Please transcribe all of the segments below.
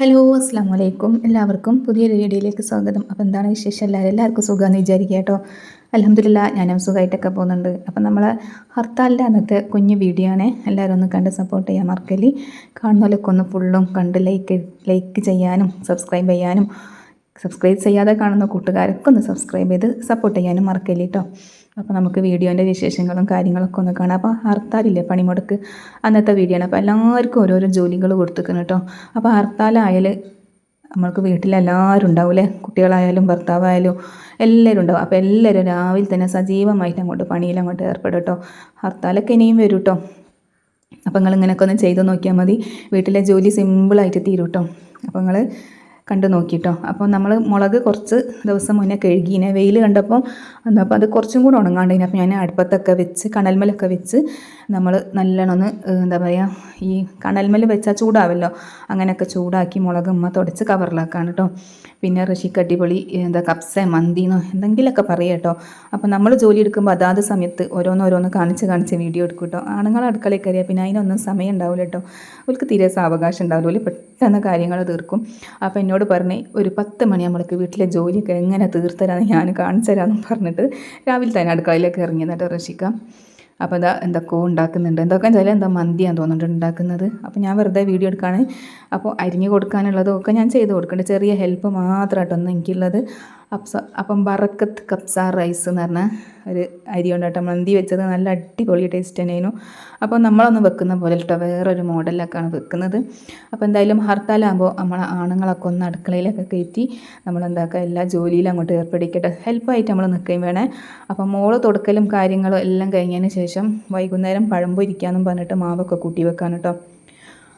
Hello അസ്സാം വലൈക്കും എല്ലാവർക്കും പുതിയൊരു വീഡിയോയിലേക്ക് സ്വാഗതം. അപ്പോൾ എന്താണ് വിശേഷം? എല്ലാവരും എല്ലാവർക്കും സുഖമെന്ന് വിചാരിക്കുക കേട്ടോ. അലഹമില്ല ഞാനും സുഖമായിട്ടൊക്കെ പോകുന്നുണ്ട്. അപ്പം നമ്മൾ ഹർത്താലിന്റെ അന്നത്തെ കുഞ്ഞു വീഡിയോ ആണ്. എല്ലാവരും ഒന്ന് കണ്ട് സപ്പോർട്ട് ചെയ്യാൻ മറക്കലി. കാണുന്നവരൊക്കെ ഒന്ന് ഫുള്ളും കണ്ട് ലൈക്ക് ലൈക്ക് ചെയ്യാനും സബ്സ്ക്രൈബ് ചെയ്യാനും സബ്സ്ക്രൈബ് ചെയ്യാതെ കാണുന്ന കൂട്ടുകാരൊക്കെ ഒന്ന് സബ്സ്ക്രൈബ് ചെയ്ത് സപ്പോർട്ട് ചെയ്യാനും മറക്കല്ലേ കേട്ടോ. അപ്പോൾ നമുക്ക് വീഡിയോന്റെ വിശേഷങ്ങളും കാര്യങ്ങളൊക്കെ ഒന്ന് കാണാം. അപ്പോൾ ഹർത്താലില്ലേ പണിമുടക്ക്? അന്നത്തെ വീഡിയോ ആണ്. അപ്പോൾ എല്ലാവർക്കും ഓരോരോ ജോലികൾ കൊടുത്തിരിക്കുന്നു കേട്ടോ അപ്പോൾ ഹർത്താലായാൽ നമ്മൾക്ക് വീട്ടിലെല്ലാവരും ഉണ്ടാവും അല്ലേ കുട്ടികളായാലും ഭർത്താവായാലും എല്ലാവരും ഉണ്ടാവും. അപ്പോൾ എല്ലാവരും രാവിലെ തന്നെ സജീവമായിട്ട് അങ്ങോട്ട് പണിയിൽ അങ്ങോട്ട് ഏർപ്പെടും കേട്ടോ ഹർത്താലൊക്കെ ഇനിയും വരും കേട്ടോ അപ്പോൾ നിങ്ങൾ ഇങ്ങനെയൊക്കെ ഒന്ന് ചെയ്ത് നോക്കിയാൽ മതി. വീട്ടിലെ ജോലി സിമ്പിളായിട്ട് തീരും കേട്ടോ അപ്പോൾ നിങ്ങൾ കണ്ട് നോക്കിയിട്ടോ അപ്പോൾ നമ്മൾ മുളക് കുറച്ച് ദിവസം മുന്നേ കഴുകിനെ വെയിൽ കണ്ടപ്പോൾ എന്താ അപ്പോൾ അത് കുറച്ചും കൂടെ ഉണങ്ങാണ്ടിന് അപ്പോൾ ഞാൻ അടുപ്പത്തൊക്കെ വെച്ച് കണൽമലൊക്കെ വെച്ച് നമ്മൾ നല്ലോണം ഒന്ന് എന്താ പറയുക ഈ കണൽമൽ വെച്ചാൽ ചൂടാവല്ലോ. അങ്ങനെയൊക്കെ ചൂടാക്കി മുളക് ഉമ്മ തുടച്ച് കവറിലാക്കാണ് കേട്ടോ പിന്നെ ഋഷിക്ക് അടിപൊളി എന്താ കപ്സ മന്തിന്നോ എന്തെങ്കിലുമൊക്കെ പറയുക കേട്ടോ അപ്പോൾ നമ്മൾ ജോലി എടുക്കുമ്പോൾ അതാത് സമയത്ത് ഓരോന്നോരോന്ന് കാണിച്ച് കാണിച്ച് വീഡിയോ എടുക്കും കേട്ടോ ആണുങ്ങൾ അടുക്കളയിൽ കയറിയാൽ പിന്നെ അതിനൊന്നും സമയം ഉണ്ടാവില്ല കേട്ടോ അവർക്ക് തീരെ സാവകാശം ഉണ്ടാവില്ല പെട്ടെന്ന് കാര്യങ്ങൾ തീർക്കും. അപ്പോൾ എന്നോട് പറഞ്ഞ് ഒരു പത്ത് നമ്മൾക്ക് വീട്ടിലെ ജോലിയൊക്കെ എങ്ങനെ തീർത്തരാന്ന് ഞാൻ കാണിച്ചു തരാമെന്ന് പറഞ്ഞിട്ട് രാവിലെ തന്നെ അടുക്കളയിലേക്ക് ഇറങ്ങി എന്നിട്ട് റഷിക്കാം അപ്പോൾ എന്താ എന്തൊക്കെയോ ഉണ്ടാക്കുന്നുണ്ട്. എന്തൊക്കെ വെച്ചാൽ എന്താ മന്തിയാണ് തോന്നുന്നുണ്ട് ഉണ്ടാക്കുന്നത്. അപ്പോൾ ഞാൻ വെറുതെ വീഡിയോ എടുക്കുകയാണ് അപ്പോൾ അരിഞ്ഞു കൊടുക്കാനുള്ളതൊക്കെ ഞാൻ ചെയ്ത് കൊടുക്കുന്നുണ്ട്. ചെറിയ ഹെൽപ്പ് മാത്രമായിട്ടൊന്നും എനിക്കുള്ളത്. അപ്സ അപ്പം ബറക്കത്ത് കപ്സ റൈസ് എന്ന് പറഞ്ഞ ഒരു അരി നമ്മൾ എന്തി വെച്ചത് നല്ല അടിപൊളി ടേസ്റ്റ് തന്നെയായിരുന്നു. അപ്പോൾ നമ്മളൊന്ന് വെക്കുന്ന പോലെ കേട്ടോ വേറൊരു മോഡലിലൊക്കെയാണ് വെക്കുന്നത്. അപ്പോൾ എന്തായാലും ഹർത്താലാകുമ്പോൾ നമ്മളെ ആണുങ്ങളൊക്കെ ഒന്ന് അടുക്കളയിലൊക്കെ കയറ്റി നമ്മളെന്താക്കുക എല്ലാ ജോലിയിലും അങ്ങോട്ട് ഏർപ്പെടിക്കട്ടെ. ഹെൽപ്പായിട്ട് നമ്മൾ നിൽക്കുകയും വേണേ. അപ്പോൾ മോൾ തുടക്കലും കാര്യങ്ങളും എല്ലാം കഴിഞ്ഞതിന് ശേഷം വൈകുന്നേരം പഴംപൊരിക്കാമെന്നും പറഞ്ഞിട്ട് മാവൊക്കെ കൂട്ടി വെക്കാൻ കേട്ടോ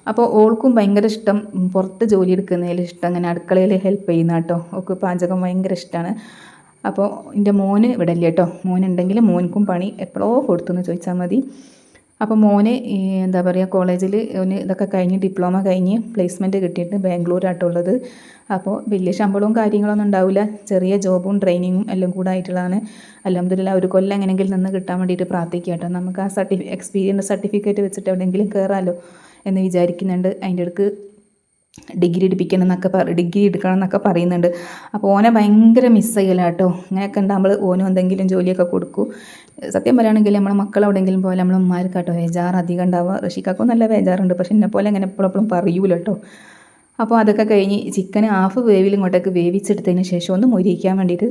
അപ്പോൾ ഓൾക്കും ഭയങ്കര ഇഷ്ടം പുറത്ത് ജോലി എടുക്കുന്നതിൽ ഇഷ്ടം അങ്ങനെ അടുക്കളയിൽ ഹെൽപ്പ് ചെയ്യുന്ന കേട്ടോ. ഒക്കെ പാചകം ഭയങ്കര ഇഷ്ടമാണ് അപ്പോൾ എന്റെ മോന് ഇവിടെ ഇല്ല കേട്ടോ. മോനുണ്ടെങ്കിൽ മോനക്കും പണി എപ്പോഴോ കൊടുത്തെന്ന് ചോദിച്ചാൽ മതി. അപ്പോൾ മോന് എന്താ പറയുക കോളേജിൽ അവന് ഇതൊക്കെ കഴിഞ്ഞ് ഡിപ്ലോമ കഴിഞ്ഞ് പ്ലേസ്മെന്റ് കിട്ടിയിട്ട് ബാംഗ്ലൂരായിട്ടുള്ളത് അപ്പോൾ വലിയ ശമ്പളവും കാര്യങ്ങളൊന്നും ഉണ്ടാവില്ല ചെറിയ ജോബും ട്രെയിനിങ്ങും എല്ലാം കൂടെ ആയിട്ടുള്ളതാണ്. അലഹമ്മദില്ല ഒരു കൊല്ലം എങ്ങനെയെങ്കിലും നിന്ന് കിട്ടാൻ വേണ്ടിയിട്ട് പ്രാർത്ഥിക്കുക കേട്ടോ. നമുക്ക് ആ സർട്ടിഫി എക്സ്പീരിയൻസ് സർട്ടിഫിക്കറ്റ് വെച്ചിട്ട് എവിടെയെങ്കിലും കയറാമല്ലോ എന്ന് വിചാരിക്കുന്നുണ്ട്. അതിന്റെ അടുക്ക് ഡിഗ്രി എടുപ്പിക്കണം എന്നൊക്കെ ഡിഗ്രി എടുക്കണം എന്നൊക്കെ പറയുന്നുണ്ട്. അപ്പോൾ ഓനെ ഭയങ്കര മിസ് ചെയ്യല കേട്ടോ ഇങ്ങനെയൊക്കെ ഉണ്ടാകുമ്പോൾ ഓനും എന്തെങ്കിലും ജോലിയൊക്കെ കൊടുക്കൂ. സത്യം പറയുകയാണെങ്കിൽ നമ്മളെ മക്കൾ എവിടെയെങ്കിലും പോലെ നമ്മളെ ഉമ്മാർക്ക് കേട്ടോ വേജാർ അധികം ഉണ്ടാവുക. ഋഷിക്കാക്കും നല്ല വേജാറുണ്ട് പക്ഷെ എന്നെ പോലെ അങ്ങനെ എപ്പോഴും പറയൂല കേട്ടോ അപ്പോൾ അതൊക്കെ കഴിഞ്ഞ് ചിക്കൻ ഹാഫ് വേവിൽ ഇങ്ങോട്ടേക്ക് വേവിച്ചെടുത്തതിന് ശേഷം ഒന്ന് മൊരിയിക്കാൻ വേണ്ടിയിട്ട്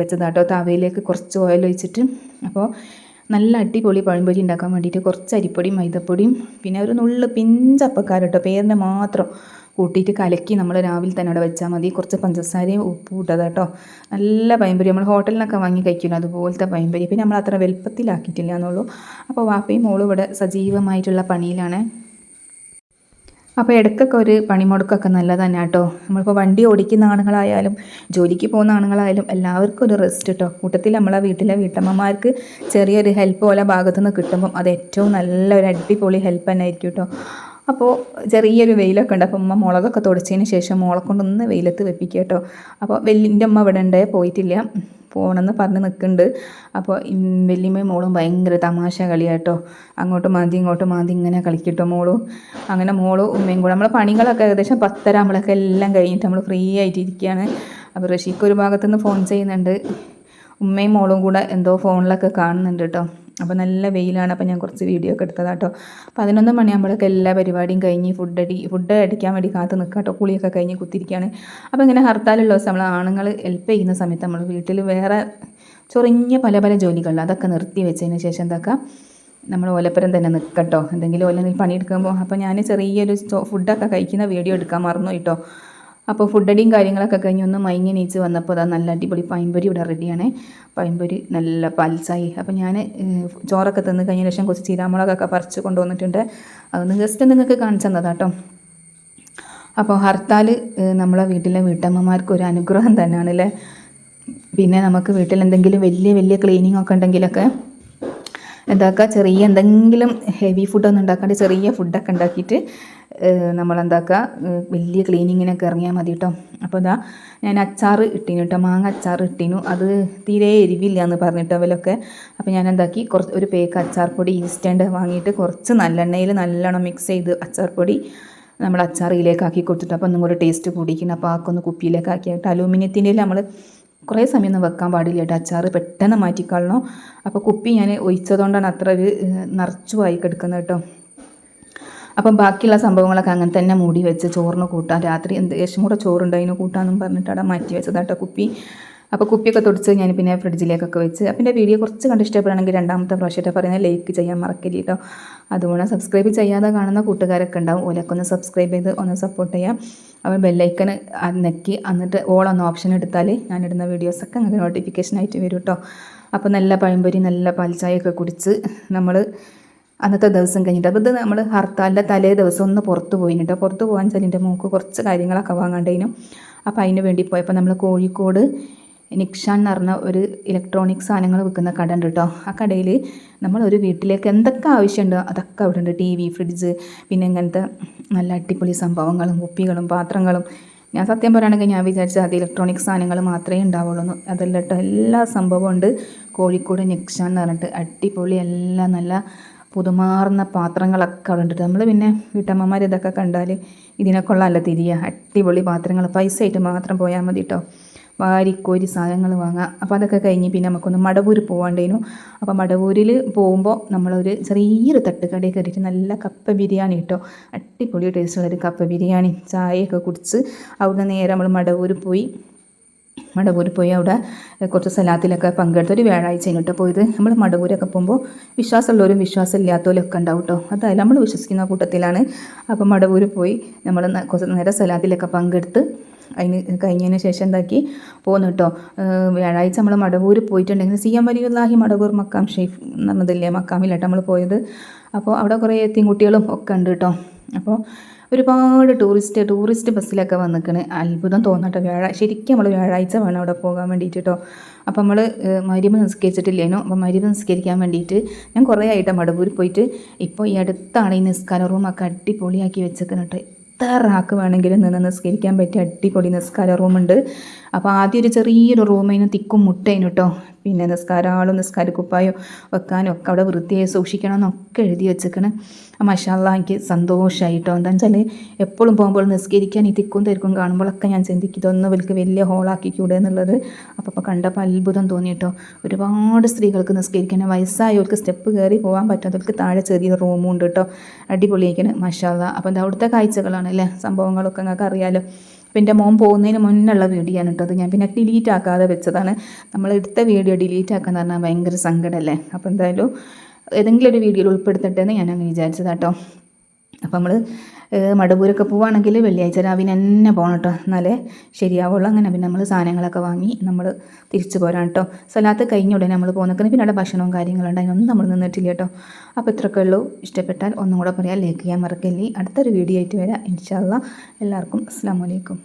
വെച്ചതാട്ടോ തവയിലേക്ക് കുറച്ച് ഓയിൽ ഒഴിച്ചിട്ട്. അപ്പോൾ നല്ല അടിപൊളി പഴംപൊരി ഉണ്ടാക്കാൻ വേണ്ടിയിട്ട് കുറച്ച് അരിപ്പൊടിയും മൈദപ്പൊടിയും പിന്നെ ഒരു നുള്ള് പിഞ്ചപ്പക്കാരട്ടോ പേരിനെ മാത്രം കൂട്ടിയിട്ട് കലക്കി നമ്മൾ രാവിലെ തന്നെ അവിടെ വെച്ചാൽ മതി. കുറച്ച് പഞ്ചസാരയും ഉപ്പും ഇട്ടത് കേട്ടോ നല്ല പയമ്പരി നമ്മൾ ഹോട്ടലിനൊക്കെ വാങ്ങി കഴിക്കില്ല? അതുപോലത്തെ പയമ്പരി പിന്നെ നമ്മൾ അത്ര വലുപ്പത്തിലാക്കിയിട്ടില്ല എന്നുള്ളൂ. അപ്പോൾ വാപ്പയും മോളും ഇവിടെ സജീവമായിട്ടുള്ള പണിയിലാണ്. അപ്പോൾ ഇടയ്ക്കൊക്കെ ഒരു പണിമുടക്കൊക്കെ നല്ലതാണ് കേട്ടോ. നമ്മളിപ്പോൾ വണ്ടി ഓടിക്കുന്ന ആണുങ്ങളായാലും ജോലിക്ക് പോകുന്ന ആണുങ്ങളായാലും എല്ലാവർക്കും ഒരു റെസ്റ്റ് കേട്ടോ. കൂട്ടത്തിൽ നമ്മളെ വീട്ടിലെ വീട്ടമ്മമാർക്ക് ചെറിയൊരു ഹെൽപ്പ് പോലെ ഭാഗത്തു നിന്ന് കിട്ടുമ്പം അത് ഏറ്റവും നല്ലൊരു അടിപൊളി ഹെൽപ്പ് തന്നെ ആയിരിക്കും കേട്ടോ. അപ്പോൾ ചെറിയൊരു വെയിലൊക്കെ ഉണ്ട്. അപ്പോൾ ഉമ്മ മുളകൊക്കെ തുടച്ചതിന് ശേഷം മുളക്കൊണ്ടൊന്ന് കൊണ്ടൊന്ന് വെയിലത്ത് വെപ്പിക്കുക കേട്ടോ. അപ്പോൾ വെല്ലിന്റെ അമ്മ ഇവിടെ ഉണ്ട് പോയിട്ടില്ല. പോകണമെന്ന് പറഞ്ഞ് നിൽക്കുന്നുണ്ട്. അപ്പോൾ വലിയമ്മയും മോളും ഭയങ്കര തമാശ കളിയാട്ടോ. അങ്ങോട്ട് മാന്തി ഇങ്ങോട്ട് മാന്തി ഇങ്ങനെ കളിക്കട്ടോ മോളും. അങ്ങനെ മോളും ഉമ്മയും കൂടെ. നമ്മളെ പണികളൊക്കെ ഏകദേശം പത്തര എല്ലാം കഴിഞ്ഞിട്ട് നമ്മൾ ഫ്രീ ആയിട്ട് ഇരിക്കുകയാണ് അപ്പോൾ റഷീക്ക് ഒരു ഭാഗത്തുനിന്ന് ഫോൺ ചെയ്യുന്നുണ്ട്. ഉമ്മയും മോളും കൂടെ എന്തോ ഫോണിലൊക്കെ കാണുന്നുണ്ട് കേട്ടോ. അപ്പോൾ നല്ല വെയിലാണ്. അപ്പോൾ ഞാൻ കുറച്ച് വീഡിയോ ഒക്കെ എടുത്തതാണ് കേട്ടോ പതിനൊന്ന് മണിയാകുമ്പോഴൊക്കെ എല്ലാ പരിപാടിയും കഴിഞ്ഞ് ഫുഡ് അടി ഫുഡ് അടിക്കാൻ വേണ്ടി കാത്ത് നിൽക്കുക കേട്ടോ കുളിയൊക്കെ കഴിഞ്ഞ് കുത്തിരിക്കുകയാണ് അപ്പോൾ ഇങ്ങനെ ഹർത്താലുള്ള ദിവസം നമ്മൾ ആണുങ്ങൾ ഹെൽപ്പ് ചെയ്യുന്ന സമയത്ത് നമ്മൾ വീട്ടിൽ വേറെ ചൊറിഞ്ഞ പല പല ജോലികളിൽ അതൊക്കെ നിർത്തി വെച്ചതിന് ശേഷം എന്തൊക്കെ? നമ്മൾ ഓലപ്പുരം തന്നെ നിൽക്കട്ടോ എന്തെങ്കിലും ഓല പണിയെടുക്കുമ്പോൾ അപ്പോൾ ഞാൻ ചെറിയൊരു ഫുഡൊക്കെ കഴിക്കുന്ന വീഡിയോ എടുക്കാൻ മറന്നു കേട്ടോ അപ്പോൾ ഫുഡടിയും കാര്യങ്ങളൊക്കെ കഴിഞ്ഞ് ഒന്ന് മൈങ്ങി നീച്ച് വന്നപ്പോൾ അതാ നല്ല അടിപൊളി പൈമ്പൊരി ഇവിടെ റെഡിയാണ്. പൈമ്പൊരി നല്ല പൽസായി. അപ്പോൾ ഞാൻ ചോറൊക്കെ തന്ന് കഴിഞ്ഞ ശേഷം കുറച്ച് ചീരാമുളകൊക്കെ പറിച്ച് കൊണ്ടുവന്നിട്ടുണ്ട്. അതൊന്ന് ജസ്റ്റ് നിങ്ങൾക്ക് കാണിച്ചു തന്നതാ കേട്ടോ. അപ്പോൾ ഹർത്താൽ നമ്മളെ വീട്ടിലെ വീട്ടമ്മമാർക്ക് ഒരു അനുഗ്രഹം തന്നെയാണ് അല്ലേ പിന്നെ നമുക്ക് വീട്ടിൽ എന്തെങ്കിലും വലിയ വലിയ ക്ലീനിങ് ഒക്കെ ഉണ്ടെങ്കിലൊക്കെ എന്താക്കുക ചെറിയ എന്തെങ്കിലും ഹെവി ഫുഡൊന്നും ഉണ്ടാക്കാണ്ട് ചെറിയ ഫുഡൊക്കെ ഉണ്ടാക്കിയിട്ട് നമ്മളെന്താക്കുക? വലിയ ക്ലീനിങ്ങിനൊക്കെ ഇറങ്ങിയാൽ മതി കേട്ടോ അപ്പോൾ ഇതാ ഞാൻ അച്ചാർ ഇട്ടിനു കേട്ടോ മാങ്ങ അച്ചാർ ഇട്ടിനു. അത് തീരെ എരിവില്ല എന്ന് പറഞ്ഞിട്ട് അവലൊക്കെ അപ്പോൾ ഞാൻ എന്താക്കി? കുറച്ച് ഒരു പേക്ക് അച്ചാർ പൊടി ഇൻസ്റ്റന്റ് വാങ്ങിയിട്ട് കുറച്ച് നല്ലെണ്ണയിൽ നല്ലോണം മിക്സ് ചെയ്ത് അച്ചാർ പൊടി നമ്മൾ അച്ചാറിയിലേക്ക് ആക്കി കൊടുത്തിട്ട്. അപ്പോൾ ഒന്നും കൂടി ടേസ്റ്റ് കൂടിക്കണം അപ്പോൾ ആക്കൊന്ന് കുപ്പിയിലേക്ക് ആക്കിയിട്ട് അലൂമിനിയത്തിന്റെ നമ്മൾ കുറേ സമയം ഒന്നും വെക്കാൻ പാടില്ല കേട്ടോ അച്ചാർ പെട്ടെന്ന് മാറ്റിക്കളണം അപ്പോൾ കുപ്പി ഞാൻ ഒഴിച്ചതുകൊണ്ടാണ് അത്ര ഒരു നിറച്ചു നിറച്ചുമായി കിടക്കുന്നത് കേട്ടോ അപ്പം ബാക്കിയുള്ള സംഭവങ്ങളൊക്കെ അങ്ങനെ തന്നെ മൂടി വെച്ച് ചോറിന് കൂട്ടാൻ. രാത്രി എന്ത് ഏഷ്യം കൂടെ ചോറുണ്ടായിന് കൂട്ടാന്നും പറഞ്ഞിട്ട് അവിടെ മാറ്റി വെച്ചതാട്ടോ കുപ്പി. അപ്പോൾ കുപ്പിയൊക്കെ തുടച്ച് ഞാൻ പിന്നെ ഫ്രിഡ്ജിലേക്കൊക്കെ വെച്ച്. അപ്പം എന്റെ വീഡിയോ കുറച്ച് കണ്ട് ഇഷ്ടപ്പെടുകയാണെങ്കിൽ രണ്ടാമത്തെ പ്രാവശ്യമായിട്ട് പറയുന്നത് ലൈക്ക് ചെയ്യാൻ മറക്കരുത് കേട്ടോ അതുകൊണ്ട് സബ്സ്ക്രൈബ് ചെയ്യാതെ കാണുന്ന കൂട്ടുകാരൊക്കെ ഉണ്ടാവും. ഓലൊക്കെ ഒന്ന് സബ്സ്ക്രൈബ് ചെയ്ത് ഒന്ന് സപ്പോർട്ട് ചെയ്യാം. അപ്പോൾ ബെല്ലൈക്കൺ നെക്കി എന്നിട്ട് ഓൾ എന്ന ഓപ്ഷൻ എടുത്താൽ ഞാനിടുന്ന വീഡിയോസൊക്കെ അങ്ങനെ നോട്ടിഫിക്കേഷൻ ആയിട്ട് വരും കേട്ടോ അപ്പോൾ നല്ല പഴംപൊരി നല്ല പാൽച്ചായൊക്കെ കുടിച്ച് നമ്മൾ അന്നത്തെ ദിവസം കഴിഞ്ഞിട്ട്. അപ്പോൾ ഇത് നമ്മൾ ഹർത്താലിന്റെ തലേ ദിവസം ഒന്ന് പുറത്ത് പോയിട്ടോ പുറത്ത് പോകാൻ വെച്ചാൽ എന്റെ മൂക്ക് കുറച്ച് കാര്യങ്ങളൊക്കെ വാങ്ങാണ്ടേനും. അപ്പോൾ അതിന് വേണ്ടി പോയപ്പോൾ നമ്മൾ കോഴിക്കോട് നിക്ഷാൻ എന്ന് പറഞ്ഞ ഒരു ഇലക്ട്രോണിക് സാധനങ്ങൾ വിൽക്കുന്ന കട ഉണ്ട് കേട്ടോ. ആ കടയിൽ നമ്മൾ ഒരു വീട്ടിലേക്ക് എന്തൊക്കെ ആവശ്യമുണ്ടോ അതൊക്കെ അവിടെ ഉണ്ട്. ടി വി ഫ്രിഡ്ജ് പിന്നെ ഇങ്ങനത്തെ നല്ല അടിപൊളി സംഭവങ്ങളും കുപ്പികളും പാത്രങ്ങളും. ഞാൻ സത്യം പറയുകയാണെങ്കിൽ ഞാൻ വിചാരിച്ചത് അത് ഇലക്ട്രോണിക് സാധനങ്ങൾ മാത്രമേ ഉണ്ടാവുള്ളൂ. അതല്ല കേട്ടോ എല്ലാ സംഭവവും ഉണ്ട്. കോഴിക്കോട് നിക്ഷാൻ എന്ന് പറഞ്ഞിട്ട് അടിപൊളി എല്ലാം നല്ല പുതുമാറുന്ന പാത്രങ്ങളൊക്കെ അവിടെ ഉണ്ട് നമ്മൾ പിന്നെ വീട്ടമ്മമാർ ഇതൊക്കെ കണ്ടാൽ ഇതിനൊക്കെയുള്ളതല്ല തിരിയുക അടിപൊളി പാത്രങ്ങൾ പൈസ ആയിട്ട് മാത്രം പോയാൽ മതി കേട്ടോ വാരിക്കോരി സാധനങ്ങൾ വാങ്ങാം. അപ്പോൾ അതൊക്കെ കഴിഞ്ഞ് പിന്നെ നമുക്കൊന്ന് മടവൂർ പോകാണ്ടേനു അപ്പോൾ മടവൂരിൽ പോകുമ്പോൾ നമ്മളൊരു ചെറിയൊരു തട്ടുകടയിൽ കയറിയിട്ട് നല്ല കപ്പ ബിരിയാണി കിട്ടോ. അടിപൊളി ടേസ്റ്റുള്ളൊരു കപ്പ ബിരിയാണി. ചായയൊക്കെ കുടിച്ച് അവിടുന്ന് നേരെ നമ്മൾ മടവൂർ പോയി. മടവൂർ പോയി അവിടെ കുറച്ച് സലാത്തിലൊക്കെ പങ്കെടുത്ത് ഒരു വ്യാഴാഴ്ച കഴിഞ്ഞിട്ട് പോയത്. നമ്മൾ മടവൂരൊക്കെ പോകുമ്പോൾ വിശ്വാസമുള്ളവരും വിശ്വാസമില്ലാത്തവരും ഒക്കെ ഉണ്ടാവും കേട്ടോ അതായത് നമ്മൾ വിശ്വസിക്കുന്ന കൂട്ടത്തിലാണ്. അപ്പോൾ മടവൂർ പോയി നമ്മൾ കുറച്ച് നേരം സലാത്തിലൊക്കെ പങ്കെടുത്ത് അതിന് കഴിഞ്ഞതിന് ശേഷം എന്താക്കി പോന്നു കേട്ടോ വ്യാഴാഴ്ച നമ്മൾ മടവൂർ പോയിട്ടുണ്ടെങ്കിൽ സി എം വലിയുല്ലാഹി മടവൂർ മക്കാം ഷെയ്ഫ് എന്ന് പറഞ്ഞതില്ലേ മക്കാമിലായിട്ട് നമ്മൾ പോയത്. അപ്പോൾ അവിടെ കുറേ എത്തിൻകുട്ടികളും ഒക്കെ ഉണ്ട് കേട്ടോ അപ്പോൾ ഒരുപാട് ടൂറിസ്റ്റ് ടൂറിസ്റ്റ് ബസ്സിലൊക്കെ വന്നിക്കണ്. അത്ഭുതം തോന്നട്ടെ വ്യാഴാഴ്ച ശരിക്കും നമ്മൾ വ്യാഴാഴ്ച വേണം അവിടെ പോകാൻ വേണ്ടിയിട്ട് കേട്ടോ അപ്പോൾ നമ്മൾ മരുമ നിസ്കരിച്ചിട്ടില്ലേനോ? അപ്പോൾ മരുമ നിസ്കരിക്കാൻ വേണ്ടിയിട്ട് ഞാൻ കുറേ ആയിട്ട് മടവൂർ പോയിട്ട് ഇപ്പോൾ ഈ അടുത്താണ് ഈ നിസ്കാര റൂമൊക്കെ അടിപൊളിയാക്കി വെച്ചേക്കുന്നത് കേട്ടോ. എത്ര റാക്ക് വേണമെങ്കിലും നിന്ന് നിസ്കരിക്കാൻ പറ്റിയ അടിപൊളി നിസ്കാര റൂമുണ്ട് അപ്പോൾ ആദ്യം ഒരു ചെറിയൊരു റൂമിന് തിക്കും മുട്ടേനു കേട്ടോ പിന്നെ നിസ്കാരാളും നിസ്കാര കുപ്പായോ വെക്കാനും ഒക്കെ അവിടെ വൃത്തിയായി സൂക്ഷിക്കണം എന്നൊക്കെ എഴുതി വെച്ചേക്കണ് മഷാല്ല എനിക്ക് സന്തോഷമായിട്ടോ എന്താണെന്ന് വെച്ചാൽ എപ്പോഴും പോകുമ്പോൾ നിസ്കരിക്കാൻ ഈ തിക്കും തിരക്കും കാണുമ്പോഴൊക്കെ ഞാൻ ചിന്തിക്കും ഇതൊന്നും വലിയ വലിയ ഹോളാക്കിക്കൂടെ എന്നുള്ളത്. അപ്പോൾ അപ്പോൾ കണ്ടപ്പോൾ അത്ഭുതം തോന്നിയിട്ടോ. ഒരുപാട് സ്ത്രീകൾക്ക് നിസ്കരിക്കാൻ വയസ്സായവർക്ക് സ്റ്റെപ്പ് കയറി പോകാൻ പറ്റാത്തവർക്ക് താഴെ ചെറിയ റൂമുണ്ട് കേട്ടോ അടിപൊളിയായിരിക്കണം മഷാല്ല അപ്പോൾ എന്താ അവിടുത്തെ കാഴ്ചകളാണ് അല്ലേ? സംഭവങ്ങളൊക്കെ നിങ്ങൾക്ക് അറിയാലോ. അപ്പോൾ എന്റെ മോൻ പോകുന്നതിന് മുന്നുള്ള വീഡിയോ ആണ് കേട്ടോ. അത് ഞാൻ പിന്നെ ഡിലീറ്റ് ആക്കാതെ വെച്ചതാണ്. നമ്മൾ എടുത്ത വീഡിയോ ഡിലീറ്റ് ആക്കാന്ന് പറഞ്ഞാൽ ഭയങ്കര സങ്കടമല്ലേ? അപ്പോൾ എന്തായാലും ഏതെങ്കിലും ഒരു വീഡിയോയിൽ ഉൾപ്പെടുത്തട്ടെ എന്ന് ഞാൻ അങ്ങ് വിചാരിച്ചതാട്ടോ അപ്പോൾ നമ്മൾ മടവൂരൊക്കെ പോവുകയാണെങ്കിൽ വെള്ളിയാഴ്ച രാവിലെ തന്നെ പോകണം കേട്ടോ എന്നാലേ ശരിയാവുള്ളൂ. അങ്ങനെ പിന്നെ നമ്മൾ സാധനങ്ങളൊക്കെ വാങ്ങി നമ്മൾ തിരിച്ചു പോരാം കേട്ടോ സ്ഥലത്ത് കഴിഞ്ഞ ഉടനെ നമ്മൾ പോകുന്നേക്കുന്നത് പിന്നെ അവിടെ ഭക്ഷണവും കാര്യങ്ങളുണ്ട് അതിനൊന്നും നമ്മൾ നിന്നിട്ടില്ല കേട്ടോ അപ്പോൾ ഇത്രയൊക്കെ ഉള്ളൂ. ഇഷ്ടപ്പെട്ടാൽ ഒന്നും കൂടെ പറയാം. ലൈക്ക് ചെയ്യാൻ മറക്കല്ലേ. അടുത്തൊരു വീഡിയോ ആയിട്ട് വരാം. ഇൻഷാല്ല എല്ലാവർക്കും അസ്സാം വലൈക്കും